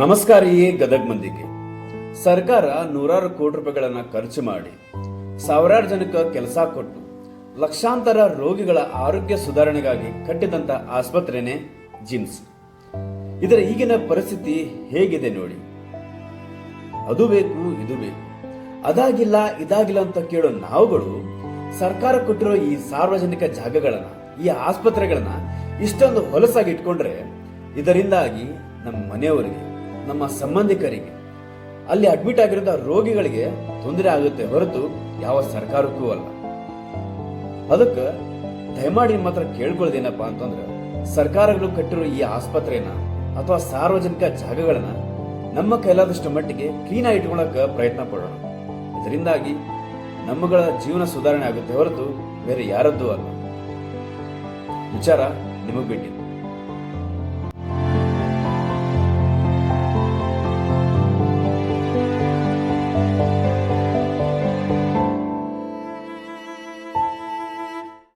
ನಮಸ್ಕಾರ ಈ ಗದಗ ಮಂದಿಗೆ. ಸರ್ಕಾರ ನೂರಾರು ಕೋಟಿ ರೂಪಾಯಿಗಳನ್ನ ಖರ್ಚು ಮಾಡಿ ಸಾವಿರಾರು ಜನಕ್ಕೆ ಕೆಲಸ ಕೊಟ್ಟು ಲಕ್ಷಾಂತರ ರೋಗಿಗಳ ಆರೋಗ್ಯ ಸುಧಾರಣೆಗಾಗಿ ಕಟ್ಟಿದಂತ ಆಸ್ಪತ್ರೆನೇ ಜಿಮ್ಸ್. ಇದರ ಈಗಿನ ಪರಿಸ್ಥಿತಿ ಹೇಗಿದೆ ನೋಡಿ. ಅದು ಬೇಕು, ಇದು ಬೇಕು. ಅದಾಗಿಲ್ಲ, ಇದಾಗಿಲ್ಲ ಅಂತ ಕೇಳೋ ನಾವುಗಳು ಸರ್ಕಾರ ಕೊಟ್ಟಿರೋ ಈ ಸಾರ್ವಜನಿಕ ಜಾಗಗಳನ್ನ, ಈ ಆಸ್ಪತ್ರೆಗಳನ್ನ ಇಷ್ಟೊಂದು ಹೊಲಸಾಗಿ ಇಟ್ಕೊಂಡ್ರೆ ಇದರಿಂದಾಗಿ ನಮ್ಮ ಮನೆಯವರಿಗೆ ನಮ್ಮ ಸಂಬಂಧಿಕರಿಗೆ. ಅಲ್ಲಿ ಅಡ್ಮಿಟ್ ಆಗಿರೋ ರೋಗಿಗಳಿಗೆ ತೊಂದರೆ ಆಗುತ್ತೆ ಹೊರತು ಯಾವ ಸರ್ಕಾರಕ್ಕೂ ಅಲ್ಲ. ಅದಕ್ಕೆ ದಯಮಾಡಿ ನಿಮ್ಮ ಹತ್ರ ಕೇಳ್ಕೊಳ್ಳೋದೇನಪ್ಪ ಅಂತಂದ್ರೆ, ಸರ್ಕಾರಗಳು ಕಟ್ಟಿರೋ ಈ ಆಸ್ಪತ್ರೆನ ಅಥವಾ ಸಾರ್ವಜನಿಕ ಜಾಗಗಳನ್ನ ನಮ್ಮ ಕೈಲಾದಷ್ಟು ಮಟ್ಟಿಗೆ ಕ್ಲೀನ್ ಆಗಿ ಇಟ್ಕೊಳಕ ಪ್ರಯತ್ನ ಪಡೋಣ. ಇದರಿಂದಾಗಿ ನಮ್ಮಗಳ ಜೀವನ ಸುಧಾರಣೆ ಆಗುತ್ತೆ ಹೊರತು ಬೇರೆ ಯಾರದ್ದೂ ಅಲ್ಲ. ವಿಚಾರ ನಿಮಗೆ ಬಿಟ್ಟಿದ್ದು